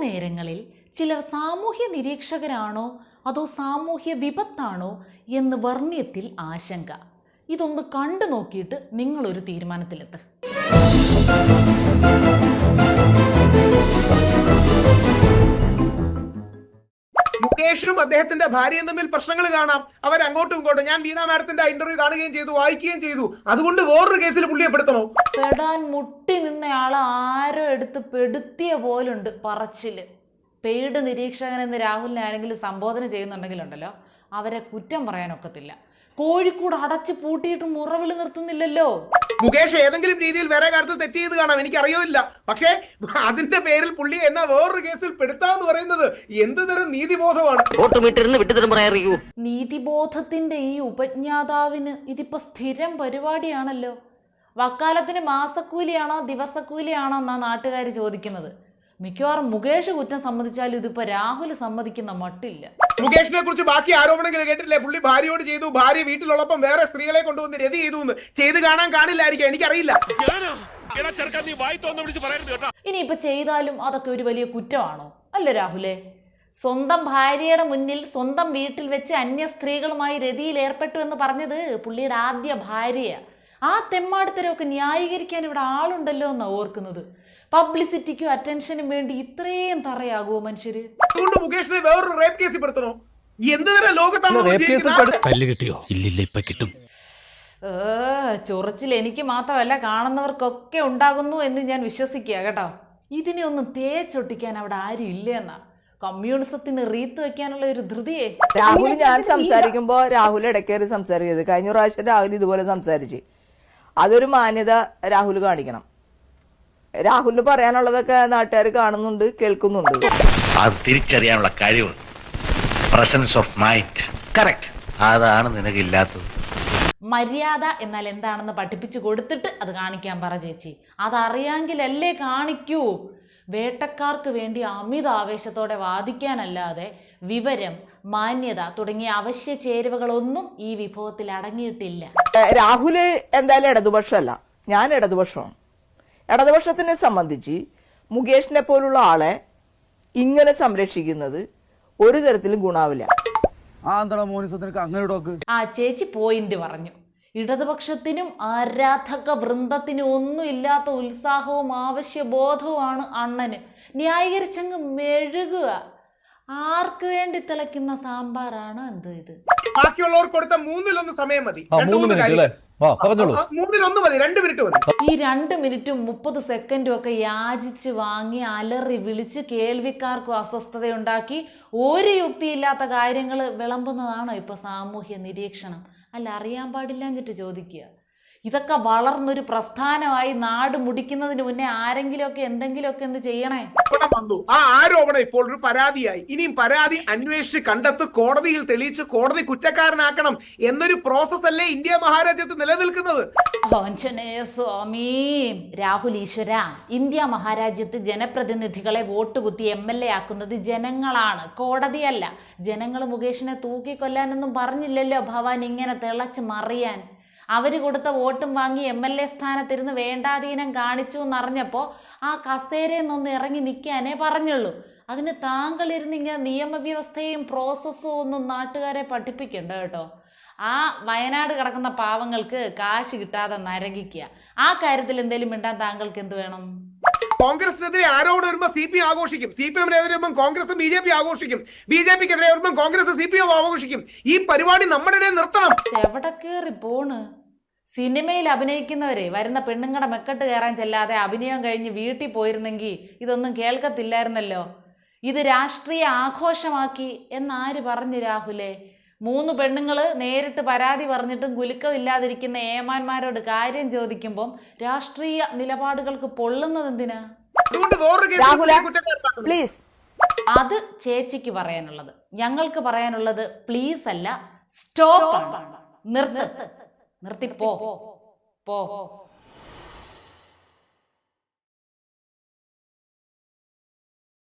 നേരങ്ങളിൽ ചിലർ സാമൂഹ്യ നിരീക്ഷകരാണോ അതോ സാമൂഹ്യ വിപത്താണോ എന്ന് വർണ്യത്തിൽ ആശങ്ക. ഇതൊന്ന് കണ്ടു നോക്കിയിട്ട് നിങ്ങളൊരു തീരുമാനത്തിലെത്ത് മുകേഷും അദ്ദേഹത്തിന്റെ ഭാര്യയും തമ്മിൽ പ്രശ്നങ്ങൾ കാണാം. അവർ അങ്ങോട്ടും ഇങ്ങോട്ടും. ഞാൻ വീണാ മാഡത്തിന്റെ ഇന്റർവ്യൂ കാണുകയും ചെയ്തു വായിക്കുകയും ചെയ്തു. അതുകൊണ്ട് വേറൊരു കേസിൽ പുള്ളിയെ പെടുത്തണോ? പെടാൻ മുട്ടി നിന്നയാളെ ആരോ എടുത്ത് പെടുത്തിയ പോലുണ്ട് പറച്ചിൽ. പെയ്ഡ് നിരീക്ഷകൻ എന്ന് രാഹുലിനെ ആരെങ്കിലും സംബോധന ചെയ്യുന്നുണ്ടെങ്കിലുണ്ടല്ലോ അവരെ കുറ്റം പറയാനൊക്കത്തില്ല. കോഴിക്കൂട് അടച്ചു പൂട്ടിയിട്ട് മുറവിളി നിർത്തുന്നില്ലല്ലോ. മുകേഷ് ഏതെങ്കിലും രീതിയിൽ വേറെ കാര്യത്തിൽ തെറ്റ് ചെയ്ത് കാണാം. എനിക്ക് അറിയില്ല പക്ഷേ അതിന്റെ പേരിൽ പുള്ളി എന്ന വേറൊരു കേസിൽ പെടുത്താന്ന് പറയുന്നത് എന്ത് തരം നീതിബോധമാണ്? നീതിബോധത്തിന്റെ ഈ ഉപജ്ഞാതാവിന് ഇതിപ്പോ സ്ഥിരം പരിപാടിയാണല്ലോ. വക്കാലത്തിന് മാസക്കൂലിയാണോ ദിവസക്കൂലിയാണോ എന്നാ നാട്ടുകാർ ചോദിക്കുന്നത്. മിക്കവാറും മുകേഷ് കുറ്റം സമ്മതിച്ചാലും ഇതിപ്പോ രാഹുൽ സമ്മതിക്കുന്ന മട്ടില്ല. മുകേഷിനെ കുറിച്ച് ബാക്കി ആരോപണങ്ങൾ കേട്ടില്ലേ പുള്ളി ഭാര്യയോട് ചെയ്തു ഭാര്യ വീട്ടിലുള്ളപ്പം വേറെ സ്ത്രീകളെ കൊണ്ടുവന്ന് രതി ചെയ്തു എന്ന് ചെയ്ത് കാണാൻ കാണില്ലായിരിക്കും എനിക്കറിയില്ല. ഇനി ഇപ്പൊ ചെയ്താലും അതൊക്കെ ഒരു വലിയ കുറ്റമാണോ? അല്ല രാഹുലേ സ്വന്തം ഭാര്യയുടെ മുന്നിൽ സ്വന്തം വീട്ടിൽ വെച്ച് അന്യ സ്ത്രീകളുമായി രതിയിൽ ഏർപ്പെട്ടു എന്ന് പറഞ്ഞത് പുള്ളിയുടെ ആദ്യ ഭാര്യയാ. ആ തെമ്മാടുത്തരൊക്കെ ന്യായീകരിക്കാൻ ഇവിടെ ആളുണ്ടല്ലോ എന്നാ ഓർക്കുന്നത്. പബ്ലിസിറ്റിക്കും അറ്റൻഷനും വേണ്ടി ഇത്രയും തറയാകുമോ മനുഷ്യര്? അതുകൊണ്ട് മുകേഷിനെ വേറൊരു റേപ്പ് കേസിൽ പെടുത്തണോ? എന്ത് തരം ലോകത്താണ് കിട്ടിയോ? ഇല്ലില്ല ഇപ്പൊ കിട്ടും. ഏ ചൊറിച്ചിൽ എനിക്ക് മാത്രമല്ല കാണുന്നവർക്കൊക്കെ ഉണ്ടാകുന്നു എന്ന് ഞാൻ വിശ്വസിക്കുക കേട്ടോ. ഇതിനെ ഒന്നും തേച്ചൊട്ടിക്കാൻ അവിടെ ആരും ഇല്ല എന്നാ. കമ്മ്യൂണിസത്തിന് റീത്ത് വെക്കാനുള്ള ഒരു ധൃതിയെ. രാഹുൽ ഞാൻ സംസാരിക്കുമ്പോ രാഹുൽ ഇടയ്ക്കേറി സംസാരിക്കരുത് കഴിഞ്ഞ പ്രാവശ്യം രാഹുൽ ഇതുപോലെ സംസാരിച്ചു. അതൊരു മാന്യത രാഹുൽ കാണിക്കണം. രാഹുലിന് പറയാനുള്ളതൊക്കെ നാട്ടുകാർ കാണുന്നുണ്ട് കേൾക്കുന്നുണ്ട്. അത് തിരിച്ചറിയാനുള്ള കഴിവ്. പ്രസൻസ് ഓഫ് മൈൻഡ് കറക്റ്റ് അതാണ് നിനക്കില്ലാത്തത്. മര്യാദ എന്നാൽ എന്താണെന്ന് പഠിപ്പിച്ചു കൊടുത്തിട്ട് അത് കാണിക്കാൻ പറ ചേച്ചി. അതറിയാങ്കിലല്ലേ കാണിക്കൂ. വേട്ടക്കാർക്ക് വേണ്ടി അമിത ആവേശത്തോടെ വാദിക്കാനല്ലാതെ വിവരം മാന്യത തുടങ്ങിയ അവശ്യ ചേരുവകളൊന്നും ഈ വിഭവത്തിൽ അടങ്ങിയിട്ടില്ല. രാഹുൽ എന്തായാലും ഇടതുപക്ഷമല്ല. ഞാൻ ഇടതുപക്ഷമാണ്. ഇടതുപക്ഷത്തിനെ സംബന്ധിച്ച് മുകേഷിനെ പോലുള്ള ആളെ ഇങ്ങനെ സംരക്ഷിക്കുന്നത് ഒരു തരത്തിലും ഗുണാവില്ല. ആ ചേച്ചി പോയിന്റ് പറഞ്ഞു. ഇടതുപക്ഷത്തിനും ആരാധക വൃന്ദത്തിനും ഒന്നും ഇല്ലാത്ത ഉത്സാഹവും ആവശ്യബോധവുമാണ് അണ്ണന്. ന്യായീകരിച്ചങ്ങ് മെഴുകുക. ആർക്ക് വേണ്ടി തിളയ്ക്കുന്ന സാമ്പാറാണ് എന്തോ ഇത്? ബാക്കിയുള്ളവർ കൊടുത്ത മൂന്നിലൊന്ന് സമയം മതി. മിനിറ്റ് കാര്യം. അല്ലേ ആ മൂന്നിലൊന്ന് മതി രണ്ട് മിനിറ്റ് മതി. ഈ രണ്ട് മിനിറ്റും മുപ്പത് സെക്കൻഡും ഒക്കെ യാചിച്ച് വാങ്ങി അലറി വിളിച്ച് കേൾവിക്കാർക്കും അസ്വസ്ഥതയുണ്ടാക്കി ഒരു യുക്തിയില്ലാത്ത കാര്യങ്ങൾ വിളമ്പുന്നതാണോ ഇപ്പൊ സാമൂഹ്യ നിരീക്ഷണം? അല്ല അറിയാൻ പാടില്ല എന്നിട്ട് ചോദിക്കുക. ഇതൊക്കെ വളർന്നൊരു പ്രസ്ഥാനമായി നാട് മുടിക്കുന്നതിന് മുന്നേ ആരെങ്കിലുമൊക്കെ എന്തെങ്കിലുമൊക്കെ എന്ത് ചെയ്യണേ? വന്നു. ആ ആരോപണം ഇപ്പോൾ ഒരു പരാതിയായി. ഇനിയും പരാതി അന്വേഷിച്ച് കണ്ടെത്ത് കോടതിയിൽ തെളിയിച്ച് കോടതി കുറ്റക്കാരനാക്കണം എന്നൊരു പ്രോസസ് അല്ലേ ഇന്ത്യ മഹാരാജ്യത്ത് നിലനിൽക്കുന്നത്? സ്വാമി രാഹുൽ ഈശ്വര ഇന്ത്യ മഹാരാജ്യത്ത് ജനപ്രതിനിധികളെ വോട്ട് കുത്തി എം എൽ എ ആക്കുന്നത് ജനങ്ങളാണ്. കോടതിയല്ല. ജനങ്ങൾ മുകേഷിനെ തൂക്കിക്കൊല്ലാനൊന്നും പറഞ്ഞില്ലല്ലോ ഭവാൻ ഇങ്ങനെ തിളച്ച് മറിയാൻ. അവർ കൊടുത്ത വോട്ടും വാങ്ങി എം എൽ എ സ്ഥാനത്തിരുന്ന് വേണ്ടാധീനം കാണിച്ചു എന്നറിഞ്ഞപ്പോൾ ആ കസേരയിൽ നിന്നൊന്ന് ഇറങ്ങി നിൽക്കാനേ പറഞ്ഞുള്ളൂ. അതിന് താങ്കൾ ഇരുന്ന് ഇങ്ങനെ നിയമവ്യവസ്ഥയും പ്രോസസ്സും ഒന്നും നാട്ടുകാരെ പഠിപ്പിക്കണ്ട കേട്ടോ. ആ വയനാട് കിടക്കുന്ന പാവങ്ങൾക്ക് കാശ് കിട്ടാതെ നരകിക്കുക. ആ കാര്യത്തിൽ എന്തെങ്കിലും മിണ്ടാൻ താങ്കൾക്ക് എന്ത് വേണം? കോൺഗ്രസിനെതിരെ ആരോപണം വരുമ്പോൾ സി പി ആഘോഷിക്കും. സി പി എമ്മിനെതിരെ വരുമ്പോൾ കോൺഗ്രസ് ബി ജെ പി ആഘോഷിക്കും. ബി ജെ പിക്കെതിരെ വരുമ്പോൾ കോൺഗ്രസ് സി പി എം ആഘോഷിക്കും. ഈ പരിപാടി നമ്മുടെ ഇടയിൽ നിർത്തണം. എവിടെ കയറി പോണ്? സിനിമയിൽ അഭിനയിക്കുന്നവരെ വരുന്ന പെണ്ണുങ്ങളുടെ മെക്കെട്ട് കയറാൻ ചെല്ലാതെ അഭിനയം കഴിഞ്ഞ് വീട്ടിൽ പോയിരുന്നെങ്കിൽ ഇതൊന്നും കേൾക്കത്തില്ലായിരുന്നല്ലോ. ഇത് രാഷ്ട്രീയ ആഘോഷമാക്കി എന്നാര് പറഞ്ഞു രാഹുലേ? മൂന്ന് പെണ്ണുങ്ങൾ നേരിട്ട് പരാതി പറഞ്ഞിട്ടും കുലുക്കമില്ലാതിരിക്കുന്ന ഏമാന്മാരോട് കാര്യം ചോദിക്കുമ്പം രാഷ്ട്രീയ നിലപാടുകൾക്ക് പൊള്ളുന്നത് എന്തിനാ. പ്ലീസ് അത് ചേച്ചിക്ക് പറയാനുള്ളത്. ഞങ്ങൾക്ക് പറയാനുള്ളത് പ്ലീസ് അല്ല സ്റ്റോപ്പ് നിർത്തി. നിർത്ത് നിർത്തിപ്പോ പോ.